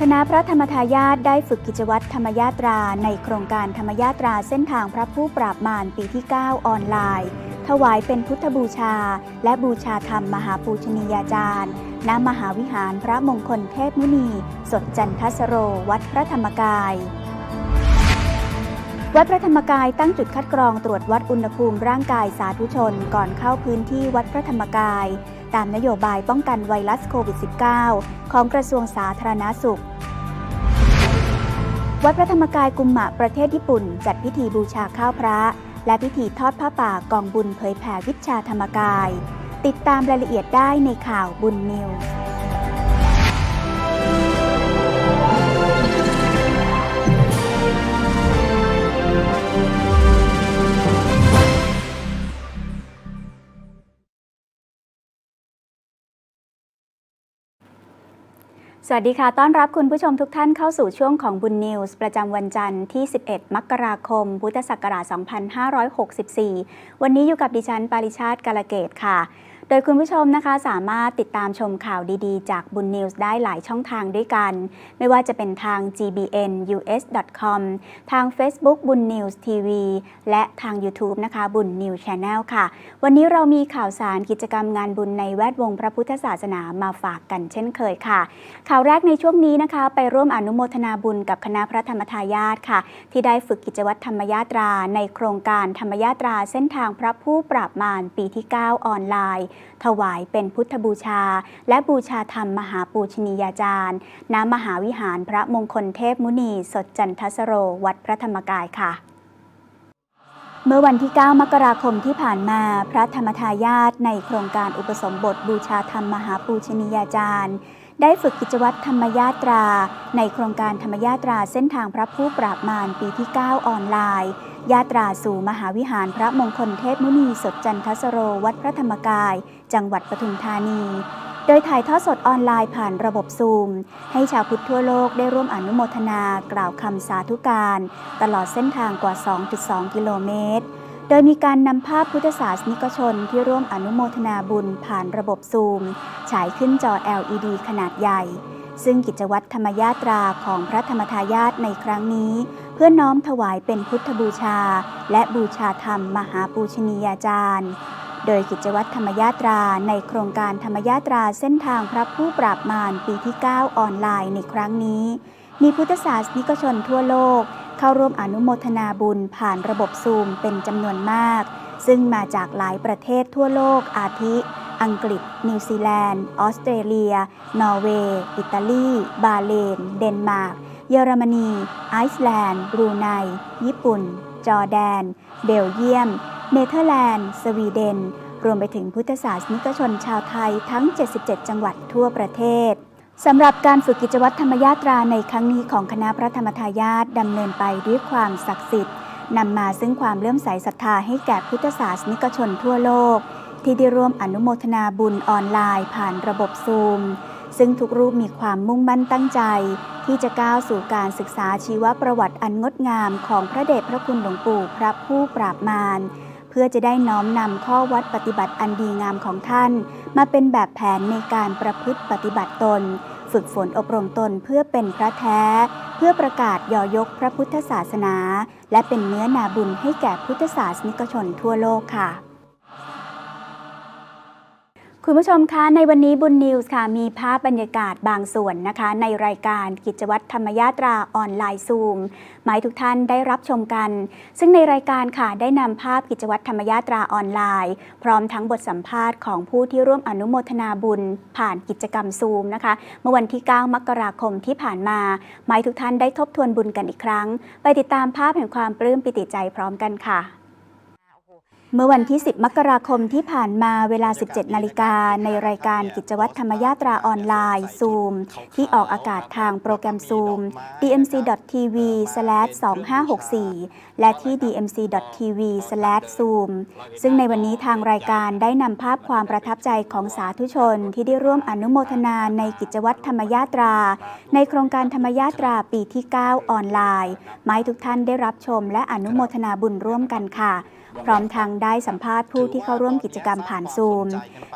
คณะพระธรรมทายาทได้ฝึกกิจวัตรธรรมยาตราในโครงการธรรมยาตราเส้นทางพระผู้ปราบมารปีที่ 9 ออนไลน์ ถวายเป็นพุทธบูชา และบูชาธรรมมหาปูชนียาจารย์ ณ มหาวิหารพระมงคลเทพมุนี สดจันทสโร วัดพระธรรมกาย วัดพระธรรมกายตั้งจุดคัดกรองตรวจวัดอุณหภูมิร่างกายสาธุชน ก่อนเข้าพื้นที่วัดพระธรรมกาย ตามนโยบายป้องกันไวรัสโควิด -19 ของกระทรวงสาธารณาสุข วัดพระธรรมกายกุมมะประเทศญี่ปุ่น จัดพิธีบูชาข้าวพระ และพิธีทอดผ้าป่ากองบุญเผยแผ่วิชาธรรมกาย ติดตามรายละเอียดได้ในข่าวบุญนิวส์ สวัสดีค่ะ ต้อนรับคุณผู้ชมทุกท่านเข้าสู่ช่วงของบุญนิวส์ประจำวันจันทร์ที่ 11 มกราคม พุทธศักราช 2564 วันนี้อยู่กับดิฉัน ปาริชาติกาลเกตค่ะ โดยคุณผู้ชมนะคะสามารถติดตามชมข่าวดีๆ จากบุญนิวส์ได้หลายช่องทางด้วยกัน ไม่ว่าจะเป็นทาง gbn us com ทาง Facebook บุญนิวส์ทีวีและทาง YouTube นะคะ บุญนิวส์ช n แนลค่ะ วันนี้เรามีข่าวสารกิจกรรมงานบุญในแวดวงพระพุทธศาสนามาฝากกันเช่นเคยค่ะ ข่าวแรกในช่วงนี้นะคะ ไปร่วมอนุโมทนาบุญกับคณะพระธรรมทายาทค่ะ ที่ได้ฝึกกิจวัตรธรรมยาตราในโครงการธรรมยาตราเส้นทางพระผู้ปราบมารปีที่ 9 ออนไลน์ถวายเป็นพุทธบูชา และบูชาธรรมมหาปูชนียาจารย์ณมหาวิหารพระมงคลเทพมุนีสดจันทสโรวัดพระธรรมกายค่ะเมื่อวันที่ 9 มกราคมที่ผ่านมา พระธรรมทายาทในโครงการอุปสมบทบูชาธรรมมหาปูชนียาจารย์ ได้ฝึกกิจวัตรธรรมยาตรา ในโครงการธรรมยาตราเส้นทางพระผู้ปราบมารปีที่ 9 ออนไลน์ ยาตราสู่มหาวิหารพระมงคลเทพมุนีสดจันทสโรวัดพระธรรมกาย จังหวัดปทุมธานี โดยถ่ายทอดสดออนไลน์ผ่านระบบซูม ให้ชาวพุทธทั่วโลกได้ร่วมอนุโมทนากล่าวคำสาธุการ ตลอดเส้นทางกว่า 2.2 กิโลเมตร โดยมีการนำภาพพุทธศาสนิกชนที่ร่วมอนุโมทนาบุญผ่านระบบซูม ฉายขึ้นจอ LED ขนาดใหญ่ ซึ่งกิจวัตรธรรมยาตราของพระธรรมทายาทในครั้งนี้ เพื่อน้อมถวายเป็นพุทธบูชา และบูชาธรรมมหาปูชนียาจารย์โดยกิจวัตรธรรมยาตราในโครงการธรรมยาตราเส้นทางพระผู้ปราบมารปีที่ 9 ออนไลน์ในครั้งนี้ มีพุทธศาสนิกชนทั่วโลก เข้าร่วมอนุโมทนาบุญผ่านระบบซูมเป็นจำนวนมาก ซึ่งมาจากหลายประเทศทั่วโลกอาทิ อังกฤษ นิวซีแลนด์ ออสเตรเลีย นอร์เวย์ อิตาลี บาเลน เดนมาร์ก เยอรมนี ไอซ์แลนด์ บรูไน ญี่ปุ่น จอร์แดน เบลเยียม เนเธอร์แลนด์ สวีเดน รวมไปถึงพุทธศาสนิกชนชาวไทยทั้ง 77 จังหวัดทั่วประเทศ สำหรับการฝึกกิจวัตรธรรมยาตราในครั้งนี้ของคณะพระธรรมทายาทดำเนินไปด้วยความศักดิ์สิทธิ์นำมาซึ่งความเลื่อมใสศรัทธาให้แก่พุทธศาสนิกชนทั่วโลก ที่ได้ร่วมอนุโมทนาบุญออนไลน์ผ่านระบบซูม ซึ่งทุกรูปมีความมุ่งมั่นตั้งใจ ที่จะก้าวสู่การศึกษาชีวประวัติอันงดงามของพระเดชพระคุณหลวงปู่พระผู้ปราบมาร พื่อจะได้น้อมนำข้อวัดปฏิบัติอันดีงามของท่าน มาเป็นแบบแผนในการประพฤติปฏิบัติตน ฝึกฝนอบรมตนเพื่อเป็นพระแท้ เพื่อประกาศย่อยกพระพุทธศาสนา และเป็นเนื้อนาบุญให้แก่พุทธศาสนิกชนทั่วโลกค่ะ คุณผู้ชมคะในวันนี้บุญนิวส์ค่ะมีภาพบรรยากาศบางส่วนนะคะ ในรายการกิจวัตรธรรมยาตราออนไลน์ซูมหมายทุกท่านได้รับชมกัน ซึ่งในรายการค่ะได้นำภาพกิจวัตรธรรมยาตราออนไลน์ พร้อมทั้งบทสัมภาษณ์ของผู้ที่ร่วมอนุโมทนาบุญ ผ่านกิจกรรมซูมนะคะ เมื่อวันที่ 9 มกราคมที่ผ่านมาหมายทุกท่านได้ทบทวนบุญกันอีกครั้ง ไปติดตามภาพแห่งความปลื้มปิติใจพร้อมกันค่ะ เมื่อวันที่ 10 มกราคมที่ผ่านมาเวลา 17 นาฬิกา ในรายการกิจวัตรธรรมยาตราออนไลน์ซูมที่ออกอากาศทางโปรแกรมซูม dmc.tv/2564 และที่ dmc.tv/zoom ซึ่งในวันนี้ทางรายการได้นำภาพความประทับใจของสาธุชนที่ได้ร่วมอนุโมทนาในกิจวัตรธรรมยาตรา ในโครงการธรรมยาตราปีที่ 9 ออนไลน์มาให้ทุกท่านได้รับชมและอนุโมทนาบุญร่วมกันค่ะ พร้อมทางได้สัมภาษณ์ผู้ที่เข้าร่วมกิจกรรมผ่านซูม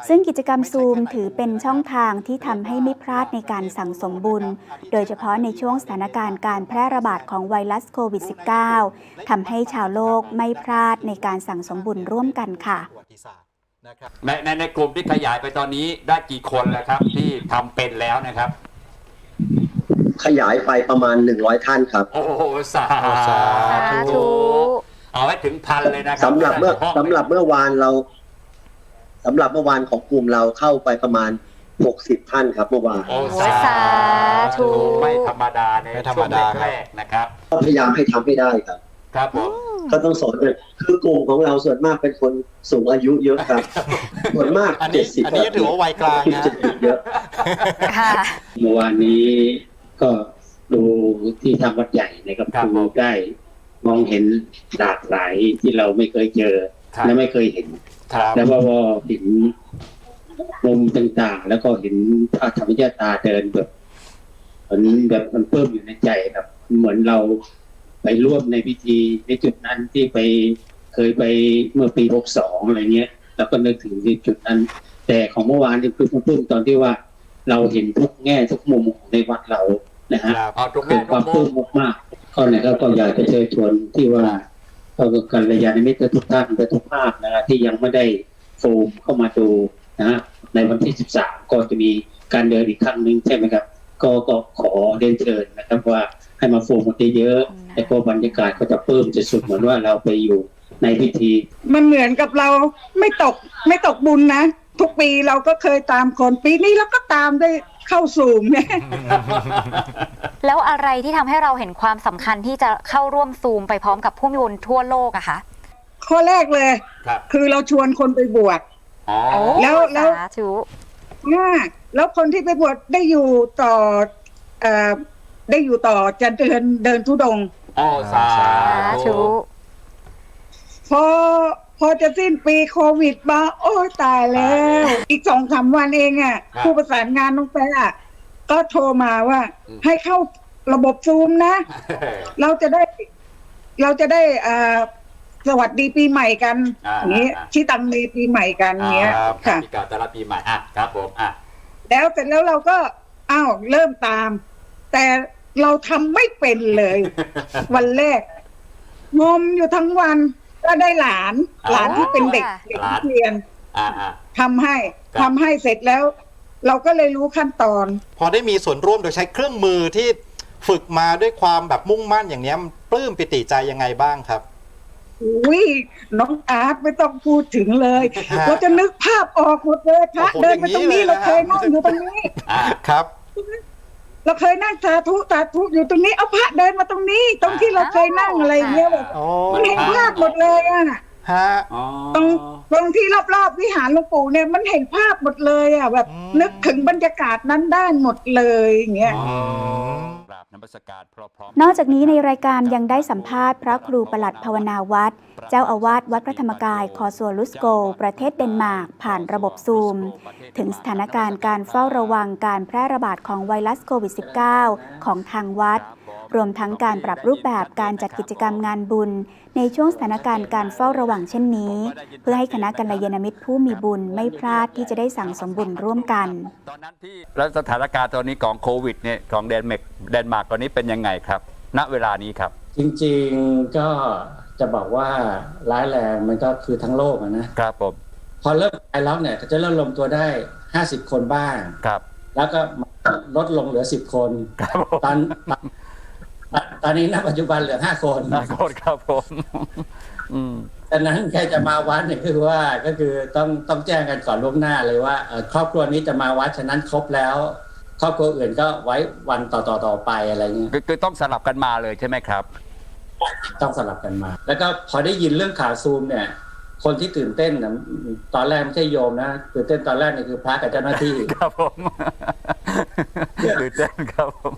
ซึ่งกิจกรรมซูมถือเป็นช่องทางที่ทำให้ไม่พลาดในการสั่งสมบุญ โดยเฉพาะในช่วงสถานการณ์การแพร่ระบาดของไวรัสโควิด -19 ทำให้ชาวโลกไม่พลาดในการสั่งสมบุญร่วมกันค่ะประวัติศาสตร์นะครับในในในกลุ่มที่ขยายไปตอนนี้ได้กี่คนแล้วครับ ที่ทำเป็นแล้วนะครับ ขยายไปประมาณ100ท่านครับ โอ้โหสาโอ้สาธุ เอาไว้ถึงพันเลยนะครับสำหรับเมื่อห้งสำหรับเมื่อวานเราสำหรับเมื่อวานของกลุ่มเราเข้าไปประมาณ60ท่านครับเมื่อวานโอ้โอ้ยสาธุไม่ธรรมดาในไม่ธรรช่มวงดาแรกๆนะครับก็พยายามให้ทำให้ได้ครับ ครับผมก็ต้องสอนกันคือกลุ่มของเราส่วนมากเป็นคนสูงอายุเยอะครับ ส่วนมากอันนี้70อันนี้ถือว่าวัยกลางนะเยอะค่ะเมื่อวานนี้ก็ดูที่ทางวัดใหญ่นะครับครับดูผมได้ มองเห็นหลากหลายที่เราไม่เคยเจอครับ และไม่เคยเห็น ครับแล้วก็พอเห็นมุมต่างๆ แล้วก็เห็นพระธรรมยาตาเดินแบบมันแบบมันเพิ่มอยู่ในใจครับ เหมือนเราไปร่วมในพิธีในจุดนั้นที่ไปเคยไปเมื่อปี62อะไรเงี้ย แล้วก็นึกถึงที่จุดนั้น แต่ของเมื่อวานนี่คือเพิ่มตอนที่ว่า เราเห็นทุกแง่ทุกมุมของในวัดเรานะฮะ ครับเอาตรงเกินี้ดความปลื้มมากๆ ก็นะครับก็อยากจะเชิญชวนที่ว่าก็กัลยาณมิตรทุกท่านและทุกภาคนะฮะที่ยังไม่ได้โฟมเข้ามาดูนะฮะในวันที่ 13 ก็จะมีการเดินอีกครั้งหนึ่งใช่ไหมครับ ก็ก็ขอเรียนเชิญนะครับว่าให้มาโฟมกันเยอะๆแล้วก็บรรยากาศก็จะเพิ่มจะสุดเหมือนว่าเราไปอยู่ในพิธี มันเหมือนกับเราไม่ตกไม่ตกบุญนะ ทุกปีเราก็เคยตามคนปีนี้เราก็ตามได้ เข้าสู่เนี่ยแล้วอะไรที่ทำให้เราเห็นความสำคัญที่จะเข้าร่วมซูมไปพร้อมกับผู้มีบุญทั่วโลกอะคะ ข้อแรกเลย ครับ คือเราชวนคนไปบวช อ๋อแล้วแล้ว สาธุอ่าแล้วคนที่ไปบวชได้อยู่ต่อเอ่อได้อยู่ต่อจะเดินเดินทุดงค์อ๋อสาสาธุธุพอ พอจะสิ้นปีโควิดมาโอ้ยตายแล้ว อีกสองสามวันเองอะผู้ประสานงานน้องแป๊ะอะก็โทรมาว่าให้เข้าระบบซูมนะ เราจะได้ เราจะได้อ่าสวัสดีปีใหม่กันอ่าอย่างนี้อ่าที่ตังมีปีใหม่กันเงี้ยครับค่ะ ปีเก่าต้อนรับปีใหม่อะครับผมอะแล้วเสร็จแล้วเราก็อ้าวเริ่มตาม แต่เราทำไม่เป็นเลย วันแรกงมอยู่ทั้งวัน ก็ได้หลานอ๋อหลานที่เป็นเด็กเด็กหลาน นักเรียนอ่าอ่า ทำให้ครับ ทำให้เสร็จแล้ว เราก็เลยรู้ขั้นตอน พอได้มีส่วนร่วมโดยใช้เครื่องมือที่ฝึกมาด้วยความแบบมุ่งมั่นอย่างเนี้ยมันปลื้มปิติใจยังไงบ้างครับ อุ้ยน้องอาร์ตไม่ต้องพูดถึงเลยฮะเราจะนึกภาพออกหมดเลยพระโอ้โหเดินไปตรงนี้อย่างนี้เราเคยเลยนะนั่งอยู่ตรงนี้ อ่าครับ เราเคยนั่งสาธุสาธุอยู่ตรงนี้เอาพระเดินมาตรงนี้ ตรงที่เราเคยนั่งอะไรอย่างเงี้ยแบบโอ้มันเห็นภาพหมดเลยอะฮะ อ๋อ ตรงตรงที่รอบๆวิหารหลวงปู่เนี่ยมันเห็นภาพหมดเลยอะแบบ อืม นึกถึงบรรยากาศนั้นได้หมดเลยอย่างเงี้ยอ๋อมกราบ นมัสการพร้อมนอกจากนี้ในรายการยังได้สัมภาษณ์พระครูประหลัดภาวนาวัด เจ้าอาวาสวัดพระธรรมกายคอสัวลุสโก ประเทศเดนมาร์กผ่านระบบซูม ถึงสถานการณ์การเฝ้าระวังการแพร่ระบาดของไวรัสโควิด -19 ของทางวัด รวมทั้งการปรับรูปแบบการจัดกิจกรรมงานบุญ ในช่วงสถานการณ์การเฝ้าระวังเช่นนี้ เพื่อให้คณะกัลยาณมิตรผู้มีบุญไม่พลาดที่จะได้สั่งสมบุญร่วมกันตอนนั้นที่แล้วสถานการณ์ตอนนี้ของโควิดเนี่ยของเดนมาร์กเดนมาร์กตอนนี้เป็นยังไงครับ ณเวลานี้ครับ จริงๆก็จะบอกว่าร้ายแรงมันก็คือทั้งโลกอะนะครับผมพอเริ่มไปแล้วเนี่ยก็จะเริ่มลงตัวได้ 50 คนบ้างครับ แล้วก็ลดลงเหลือ 10 คนครับผมตอน ตอนตอนนี้ณปัจจุบันเหลือ5คนขอโทษครับผม อืมดังนั้นใครจะมาวัดเนี่ยคือว่าก็คือต้องต้องแจ้งกันก่อนล่วงหน้าเลยว่าเอ่อครอบครัวนี้จะมาวัดฉะนั้นครบแล้ว ครอบครัวอื่นก็ไว้วันต่อต่อต่อไปอะไรเงี้ยคือคือต้องสลับกันมาเลยใช่ไหมครับ ต้องสลับกันมา แล้วก็พอได้ยินเรื่องข่าวซูมเนี่ย คนที่ตื่นเต้นนะตอนแรกไม่ใช่โยมนะตื่นเต้นตอนแรกเนี่ยคือพระกับเจ้าหน้าที่ครับผมตื่นเต้นครับผม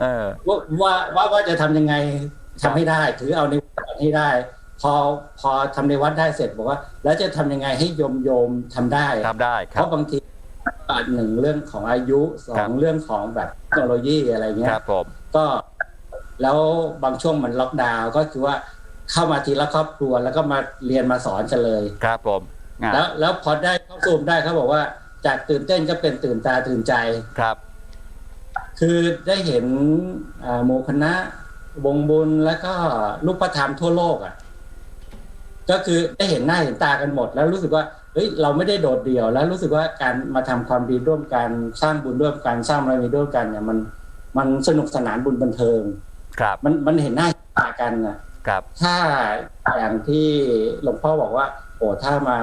เออว่าว่าว่าว่าจะทำยังไงทำให้ได้ ถือเอาในวัดให้ได้ พอพอทำในวัดได้เสร็จบอกว่า แล้วจะทำยังไงให้โยมโยมทำได้ทำได้คเพรับราะบางทีหนึ่งเรื่องของอายุสอครังบเรื่องของแบบเทคโนโลยีอะไรเงี้คยรับผมก็แล้วบางช่วงมันล็อกดาวน์ก็คือว่า เข้ามาทีละครอบครัว แล้วก็มาเรียนมาสอนกันเลยครับผมอะแล้วแล้วพอได้เข้าซูมได้เขาบอกว่าจากตื่นเต้นก็เป็นตื่นตาตื่นใจครับ คือได้เห็นอ่าหมู่คณะวงบุญแล้วก็ลูกประธรรมทั่วโลกอะ ก็คือได้เห็นหน้าเห็นตากันหมด แล้วรู้สึกว่าเฮ้ยเราไม่ได้โดดเดี่ยว แล้วรู้สึกว่าการมาทำความดีร่วมกันสร้างบุญร่วมกันสร้างบารมีร่วมกันเนี่ยมันมันสนุกสนานบุญบันเทิง ครับ มันมันเห็นหน้าเห็นตากันอะ ครับถ้าอย่างที่หลวงพ่อบอกว่าโอ้ถ้ามา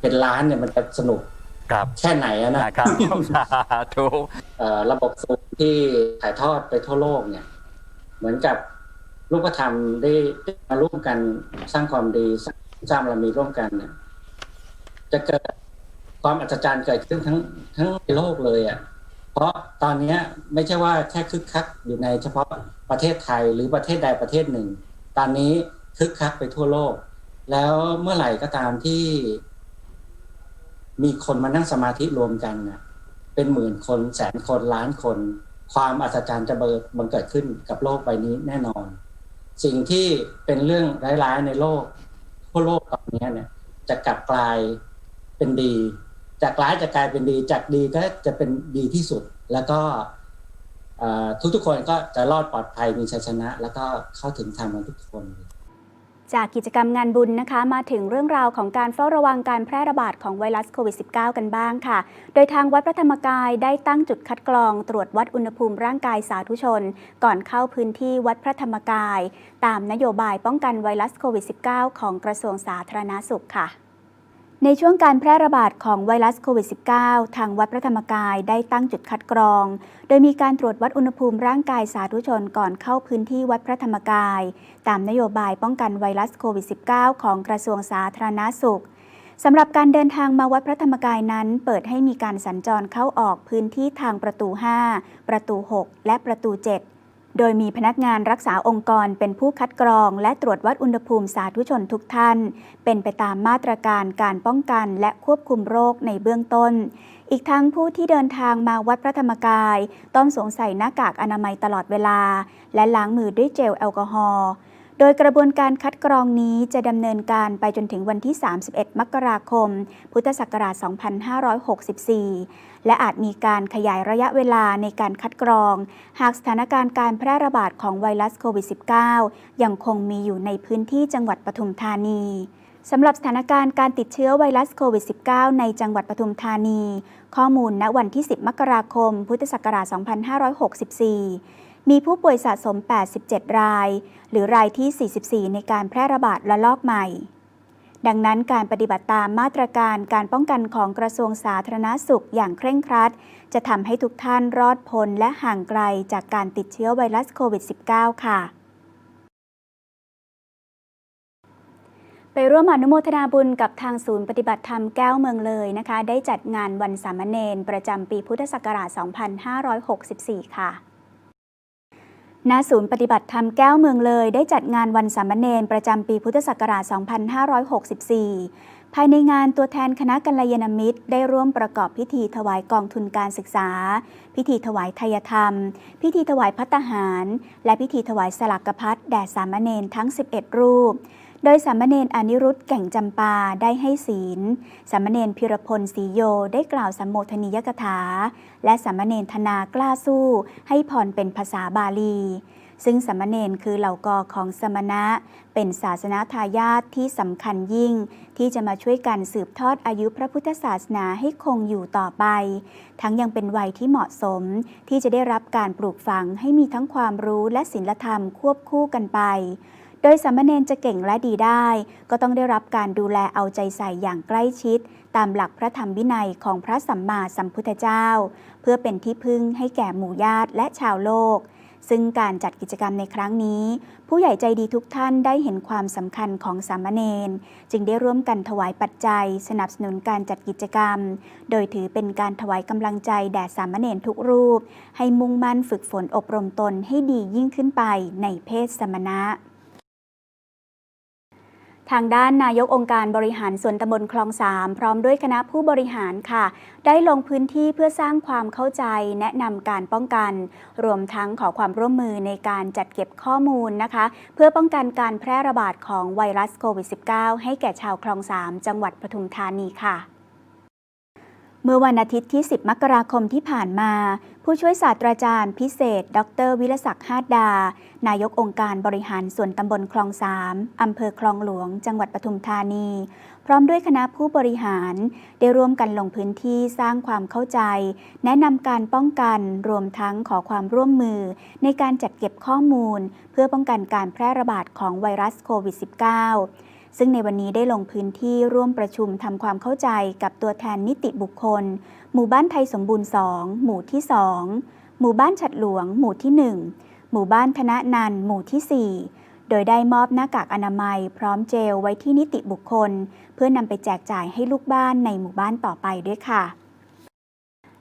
เป็นล้านเนี่ยมันจะสนุกครับแค่ไหนอะนะนะครับสาธุเอ่อระบบซูมที่ถ่ายทอดไปทั่วโลกเนี่ย เหมือนกับรูปธรรมได้ได้มาร่วมกันสร้างความดีสร้างสร้างบารมีร่วมกันเนี่ยจะเกิดความอัศจรรย์เกิดขึ้นทั้งทั้งในโลกเลยอะ่ะ เพราะตอนเนี้ยไม่ใช่ว่าแค่คึกคักอยู่ในเฉพาะประเทศไทยหรือประเทศใดประเทศหนึ่ง ตอนนี้คึกคักไปทั่วโลก แล้วเมื่อไหร่ก็ตามที่ มีคนมานั่งสมาธิรวมกันนะเป็นหมื่นคนแสนคนล้านคน ความอัศจรรย์จะเบิกบังเกิดขึ้นกับโลกใบนี้แน่นอน สิ่งที่เป็นเรื่องร้ายๆในโลกทั่วโลกตอนนี้เนี่ยจะกลับกลายเป็นดี จากร้ายจะกลายเป็นดี จากดีก็จะเป็นดีที่สุด แล้วก็ ทุกๆคนก็จะรอดปลอดภัยมีชัยชนะ แล้วก็เข้าถึงธรรมกันทุกคน จากกิจกรรมงานบุญนะคะ มาถึงเรื่องราวของการเฝ้าระวังการแพร่ระบาดของไวรัสโควิด -19 กันบ้างค่ะ โดยทางวัดพระธรรมกายได้ตั้งจุดคัดกรอง ตรวจวัดอุณหภูมิร่างกายสาธุชน ก่อนเข้าพื้นที่วัดพระธรรมกาย ตามนโยบายป้องกันไวรัสโควิด -19 ของกระทรวงสาธารณาสุขค่ะ ในช่วงการแพร่ระบาดของไวรัสโควิด -19 ทางวัดพระธรรมกายได้ตั้งจุดคัดกรอง โดยมีการตรวจวัดอุณหภูมิร่างกายสาธุชนก่อนเข้าพื้นที่วัดพระธรรมกาย ตามนโยบายป้องกันไวรัสโควิด -19 ของกระทรวงสาธารณาสุขสำหรับการเดินทางมาวัดพระธรรมกายนั้น เปิดให้มีการสัญจรเข้าออกพื้นที่ทางประตู 5 ประตู 6 และประตู 7 โดยมีพนักงานรักษาองค์กรเป็นผู้คัดกรอง และตรวจวัดอุณหภูมิสาธุชนทุกท่าน เป็นไปตามมาตรการการป้องกันและควบคุมโรคในเบื้องต้น อีกทั้งผู้ที่เดินทางมาวัดพระธรรมกาย ต้องสวมใส่หน้ากากอนามัยตลอดเวลา และล้างมือด้วยเจลแอลกอฮอล์ โดยกระบวนการคัดกรองนี้จะดำเนินการไปจนถึงวันที่ 31 มกราคม พุทธศักราช 2564 และอาจมีการขยายระยะเวลาในการคัดกรอง หากสถานการณ์การแพร่ระบาดของไวรัสโควิด -19 ยังคงมีอยู่ในพื้นที่จังหวัดปทุมธานีสำหรับสถานการณ์การติดเชื้อไวรัสโควิด -19 ในจังหวัดปทุมธานี ข้อมูลณวันที่ 10 มกราคม พุทธศักราช 2564 มีผู้ป่วยสะสม 87 ราย หรือรายที่ 44 ในการแพร่ระบาดระลอกใหม่ ดังนั้นการปฏิบัติตามมาตรการการป้องกันของกระทรวงสาธารณาสุขอย่างเคร่งครัด จะทำให้ทุกท่านรอดพ้นและห่างไกลจากการติดเชื้อไวรัสโควิด -19 ค่ะไปร่วมอนุโมทนาบุญกับทางศูนย์ปฏิบัติธรรมแก้วเมืองเลยนะคะ ได้จัดงานวันสามเณรประจำปีพุทธศักราช 2564 ค่ะ ณศูนย์ปฏิบัติธรรมแก้วเมืองเลยได้จัดงานวันสามเณรประจำปีพุทธศักราช 2564 ภายในงานตัวแทนคณะกัลยาณมิตร ได้ร่วมประกอบพิธีถวายกองทุนการศึกษา พิธีถวายทายธรรม พิธีถวายพัตหาร และพิธีถวายสลักกพัดแด่สามเณรทั้ง 11 รูป โดยสามเณรอนิรุตแก่งจำปาได้ให้ศีล สามเณรพิรพลศรีโยได้กล่าวสัมโมทนียกถา และสามเณรธนากล้าสู้ ให้พรเป็นภาษาบาลี ซึ่งสามเณรคือเหล่ากอของสมณะ เป็นศาสนาทายาทที่สำคัญยิ่ง ที่จะมาช่วยกันสืบทอดอายุพระพุทธศาสนาให้คงอยู่ต่อไป ทั้งยังเป็นวัยที่เหมาะสม ที่จะได้รับการปลูกฝังให้มีทั้งความรู้และศีลธรรมควบคู่กันไป โดยสามเณรจะเก่งและดีได้ ก็ต้องได้รับการดูแลเอาใจใส่อย่างใกล้ชิด ตามหลักพระธรรมวินัยของพระสัมมาสัมพุทธเจ้า เพื่อเป็นที่พึ่งให้แก่หมู่ญาติและชาวโลก ซึ่งการจัดกิจกรรมในครั้งนี้ ผู้ใหญ่ใจดีทุกท่านได้เห็นความสำคัญของสามเณรจึงได้ร่วมกันถวายปัจจัย สนับสนุนการจัดกิจกรรม โดยถือเป็นการถวายกำลังใจแด่สามเณรทุกรูป ให้มุ่งมั่นฝึกฝนอบรมตนให้ดียิ่งขึ้นไปในเพศสมณะ ทางด้านนายกองค์การบริหารส่วนตำบลคลองสามพร้อมด้วยคณะผู้บริหารค่ะ ได้ลงพื้นที่เพื่อสร้างความเข้าใจแนะนำการป้องกัน รวมทั้งขอความร่วมมือในการจัดเก็บข้อมูลนะคะ เพื่อป้องกันการแพร่ระบาดของไวรัสโควิด -19 ให้แก่ชาวคลองสามจังหวัดปทุมธานีค่ะ มื่อวันอาทิตย์ที่ 10 มกราคมที่ผ่านมา ผู้ช่วยศาสตราจารย์พิเศษ ดร วิรศักดิ์ฮาดดา นายกองค์การบริหารส่วนตำบลคลองสามอำเภอคลองหลวง จังหวัดปทุมธานี พร้อมด้วยคณะผู้บริหาร ได้ร่วมกันลงพื้นที่สร้างความเข้าใจ แนะนำการป้องกันรวมทั้งขอความร่วมมือ ในการจัดเก็บข้อมูล เพื่อป้องกันการแพร่ระบาดของไวรัสโควิด -19 ซึ่งในวันนี้ได้ลงพื้นที่ร่วมประชุมทำความเข้าใจกับตัวแทนนิติบุคคล หมู่บ้านไทยสมบูรณ์ 2 หมู่ที่ 2 หมู่บ้านฉัดหลวง หมู่ที่ 1 หมู่บ้านธนนันหมู่ที่ 4 โดยได้มอบหน้ากากอนามัย พร้อมเจลไว้ที่นิติบุคคล เพื่อนำไปแจกจ่ายให้ลูกบ้านในหมู่บ้านต่อไปด้วยค่ะ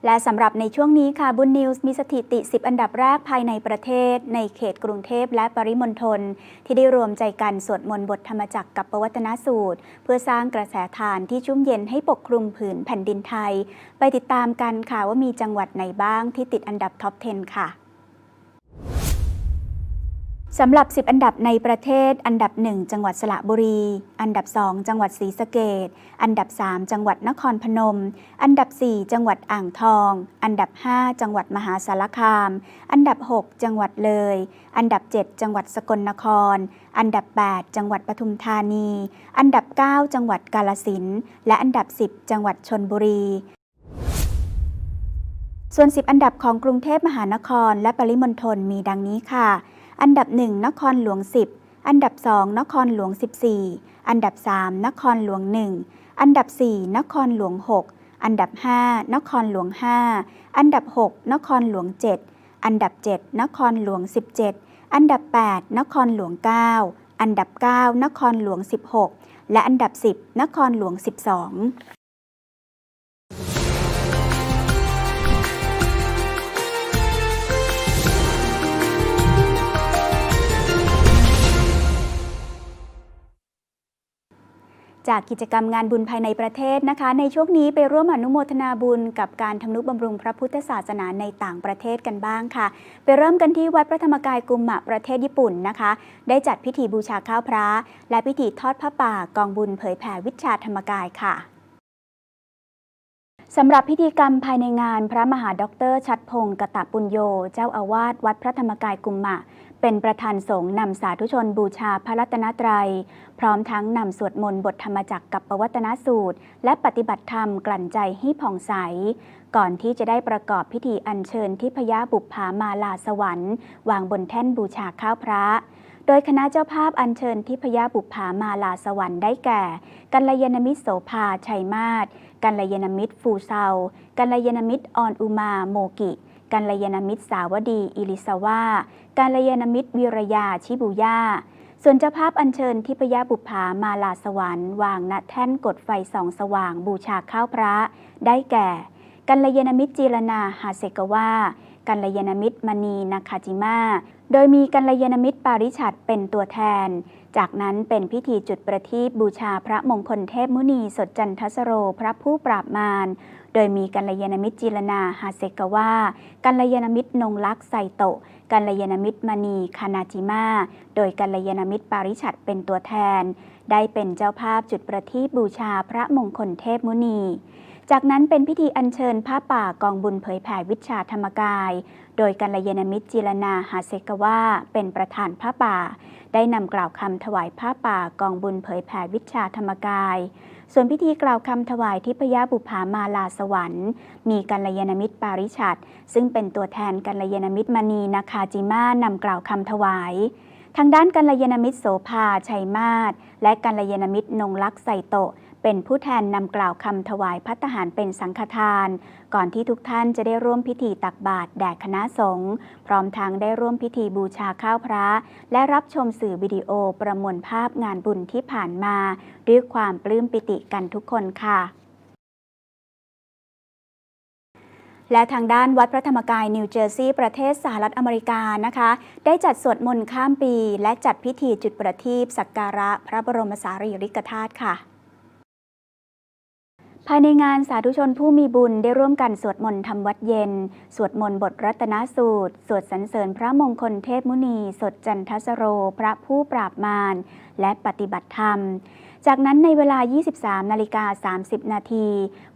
และสำหรับในช่วงนี้ค่ะบุญนิวส์มีสถิติ 10 อันดับแรกภายในประเทศ ในเขตกรุงเทพและปริมณฑลที่ได้รวมใจกันสวดมนต์บทธรรมจักรกับปวัตนสูตร เพื่อสร้างกระแสทานที่ชุ่มเย็นให้ปกคลุมผืนแผ่นดินไทย ไปติดตามกันค่ะว่ามีจังหวัดไหนบ้างที่ติดอันดับท็อป 10 ค่ะ สำหรับ 10 อันดับในประเทศ อันดับ 1 จังหวัดสระบุรี อันดับ 2 จังหวัดศรีสะเกดอันดับ 3 จังหวัดนครพนม อันดับ 4 จังหวัดอ่างทอง อันดับ 5 จังหวัดมหาสารคาม อันดับ 6 จังหวัดเลย อันดับ 7 จังหวัดสกลนคร อันดับ 8 จังหวัดปทุมธานี อันดับ 9 จังหวัดกาลสินและอันดับ 10 จังหวัดชนบุรีส่วน 10 อันดับของกรุงเทพมหานครและปริมณฑลมีดังนี้ค่ะ อันดับ 1 นครหลวง 10 อันดับ 2 นครหลวง 14 อันดับ 3 นครหลวง 1 อันดับ 4 นครหลวง 6 อันดับ 5 นครหลวง 5 อันดับ 6 นครหลวง 7 อันดับ 7 นครหลวง 17 อันดับ 8 นครหลวง 9 อันดับ 9 นครหลวง 16 และอันดับ 10 นครหลวง 12 จากกิจกรรมงานบุญภายในประเทศนะคะ ในช่วงนี้ไปร่วมอนุโมทนาบุญกับการทำนุบำรุงพระพุทธศาสนาในต่างประเทศกันบ้างค่ะ ไปเริ่มกันที่วัดพระธรรมกายกุมมะประเทศญี่ปุ่นนะคะ ได้จัดพิธีบูชาข้าวพระ และพิธีทอดพระป่ากองบุญเผยแผ่วิชาธรรมกายค่ะ สำหรับพิธีกรรมภายในงานพระมหาด็อกเตอร์ชัดพงศ์กตะปุญโย เจ้าอาวาสวัดพระธรรมกายกุมมะ เป็นประธานสงฆ์นำสาธุชนบูชาพระรัตนตรัย พร้อมทั้งนำสวดมนต์บทธรรมจักรกับปวัตนสูตร และปฏิบัติธรรมกลั่นใจให้ผ่องใส ก่อนที่จะได้ประกอบพิธีอัญเชิญทิพยบุปผามาลาสวรรค์ วางบนแท่นบูชาข้าวพระ โดยคณะเจ้าภาพอัญเชิญทิพยบุปผามาลาสวรรค์ได้แก่ กัลยาณมิตรโสภาชัยมาศกัลยาณมิตรฟูเซากัลยาณมิตรออนอุมาโมกิกัลยาณมิตรสาวดี อิลิสาวากัลยาณมิตรวิรยาชิบุย่าส่วนเจ้าภาพอัญเชิญทิพยบุปผามาลาสวรรค์วางณแท่นกดไฟส่องสว่างบูชาข้าวพระ ได้แก่ กัลยาณมิตรจีรนาฮาเซกวา กัลยาณมิตรมณีนาคาจิมา โดยมีกัลยาณมิตรปาริชัดเป็นตัวแทน จากนั้นเป็นพิธีจุดประทีปบูชาพระมงคลเทพมุนีสดจันทสโรพระผู้ปราบมารโดยมีกัลยาณมิตรจิรนาฮาเซกวากัลยาณมิตรนงลักษ์ไซโตะกัลยาณมิตรมณีคานาจิมา โดยกัลยาณมิตรปาริชัดเป็นตัวแทน ได้เป็นเจ้าภาพจุดประทีปบูชาพระมงคลเทพมุนี จากนั้นเป็นพิธีอัญเชิญผ้าป่ากองบุญเผยแผ่วิชาธรรมกาย โดยกัลยาณมิตรจิรนาหาเซกวาเป็นประธานผ้าป่า ได้นำกล่าวคำถวายผ้าป่ากองบุญเผยแผ่วิชาธรรมกาย ส่วนพิธีกล่าวคำถวายทิพยบุภามาลาสวรรค์ มีกัลยาณมิตรปาริชัดซึ่งเป็นตัวแทนกัลยาณมิตรมณีนาคาจิมานำกล่าวคำถวายทางด้านกัลยาณมิตรโสภาชัยมาศและกัลยาณมิตรนงลักษ์ไซโตะ เป็นผู้แทนนำกล่าวคำถวายพัตตาหารเป็นสังฆทาน ก่อนที่ทุกท่านจะได้ร่วมพิธีตักบาตรแด่คณะสงฆ์พร้อมทั้งได้ร่วมพิธีบูชาข้าวพระ และรับชมสื่อวิดีโอประมวลภาพงานบุญที่ผ่านมา ด้วยความปลื้มปิติกันทุกคนค่ะและทางด้านวัดพระธรรมกายนิวเจอร์ซีย์ประเทศสหรัฐอเมริกานะคะ ได้จัดสวดมนต์ข้ามปี และจัดพิธีจุดประทีปสักการะพระบรมสารีริกธาตุค่ะ ภายในงานสาธุชนผู้มีบุญได้ร่วมกันสวดมนต์ทำวัดเย็น สวดมนต์บทรัตนสูตร สวดสรรเสริญพระมงคลเทพมุนี สดจันทสโร พระผู้ปราบมาร และปฏิบัติธรรม จากนั้นในเวลา 23 นาฬิกา 30 นาที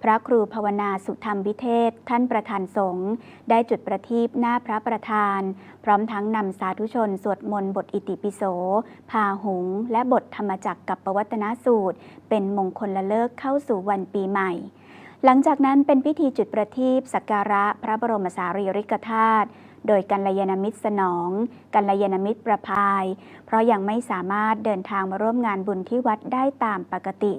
พระครูภาวนาสุธรรมวิเทศ ท่านประธานสงฆ์ได้จุดประทีปหน้าพระประธาน พร้อมทั้งนำสาธุชนสวดมนต์บทอิติปิโส พาหุง และบทธรรมจักรกับปวัตนสูตร เป็นมงคลละเลิกเข้าสู่วันปีใหม่หลังจากนั้นเป็นพิธีจุดประทีปสักการะพระบรมสารีริกธาตุ โดยกัลยาณมิตรสนอง กัลยาณมิตรประพาย เพราะยังไม่สามารถเดินทางมาร่วมงานบุญที่วัดได้ตามปกติ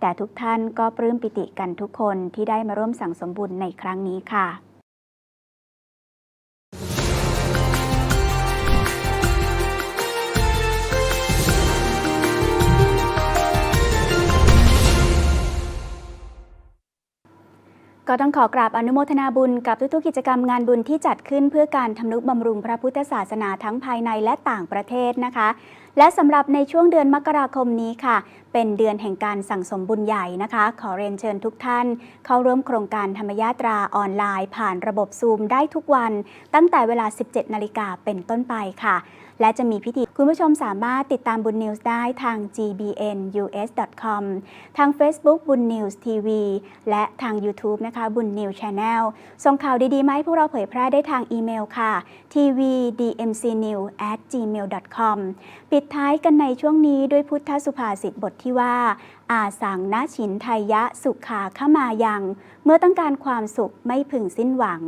แต่ทุกท่านก็ปลื้มปิติกันทุกคนที่ได้มาร่วมสั่งสมบุญในครั้งนี้ค่ะ ก็ต้องขอกราบอนุโมทนาบุญกับทุกๆกิจกรรมงานบุญที่จัดขึ้นเพื่อการทำนุบำรุงพระพุทธศาสนาทั้งภายในและต่างประเทศนะคะ และสำหรับในช่วงเดือนมกราคมนี้ค่ะ เป็นเดือนแห่งการสั่งสมบุญใหญ่นะคะ ขอเรียนเชิญทุกท่าน เข้าร่วมโครงการธรรมยาตราออนไลน์ ผ่านระบบซูมได้ทุกวัน ตั้งแต่เวลา 17 นาฬิกาเป็นต้นไปค่ะ และจะมีพิธีคุณผู้ชมสามารถติดตามบุญนิวส์ได้ทาง gbnus.com ทาง Facebook บุญนิวส์ทีวีและทาง YouTube นะคะบุญนิวส์ Channel ส่งข่าวดีๆมาให้พวกเราเผยแพร่ได้ทางอีเมลค่ะ tvdmcnew@gmail.com ปิดท้ายกันในช่วงนี้ด้วยพุทธสุภาษิตบทที่ว่า อาสังนาชินไทยะสุขาขมายัง เมื่อต้องการความสุขไม่พึงสิ้นหวัง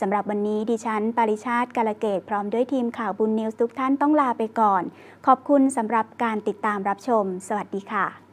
สำหรับวันนี้ดิฉัน ปริชาติกาลเกตพร้อมด้วยทีมข่าวบุญนิวส์ทุกท่านต้องลาไปก่อน ขอบคุณสำหรับการติดตามรับชม สวัสดีค่ะ